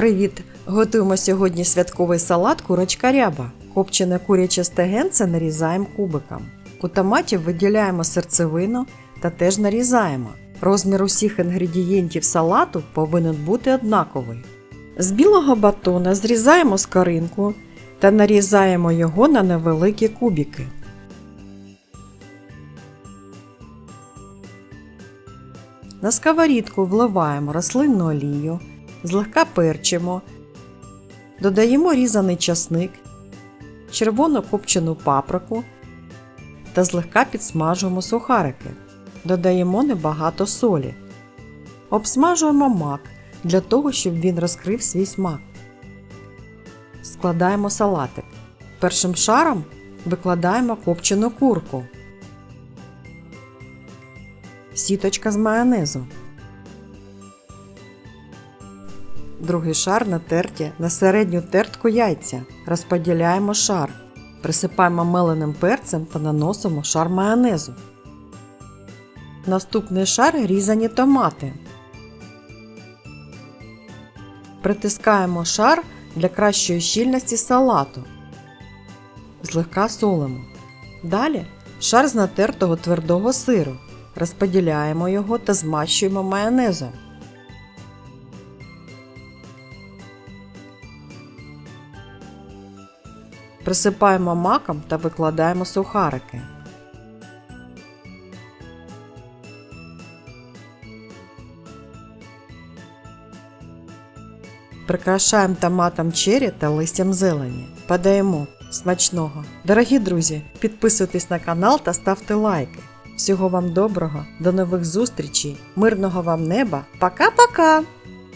Привіт! Готуємо сьогодні святковий салат курочка ряба. Копчене куряче стегенце нарізаємо кубиком. У томатів виділяємо серцевину та теж нарізаємо. Розмір усіх інгредієнтів салату повинен бути однаковий. З білого батона зрізаємо скоринку та нарізаємо його на невеликі кубики. На сковорідку вливаємо рослинну олію, злегка перчимо, додаємо різаний часник, червону копчену паприку та злегка підсмажуємо сухарики. Додаємо небагато солі. Обсмажуємо мак для того, щоб він розкрив свій смак. Складаємо салатик. Першим шаром викладаємо копчену курку. Сіточка з майонезу. Другий шар натерті на середню тертку яйця. Розподіляємо шар. Присипаємо меленим перцем та наносимо шар майонезу. Наступний шар різані томати. Притискаємо шар для кращої щільності салату. Злегка солимо. Далі шар з натертого твердого сиру. Розподіляємо його та змащуємо майонезом. Присипаємо маком та викладаємо сухарики. Прикрашаємо томатом чері та листям зелені. Подаємо смачного. Дорогі друзі, підписуйтесь на канал та ставте лайки. Всього вам доброго, до нових зустрічей, мирного вам неба. Пока-пока!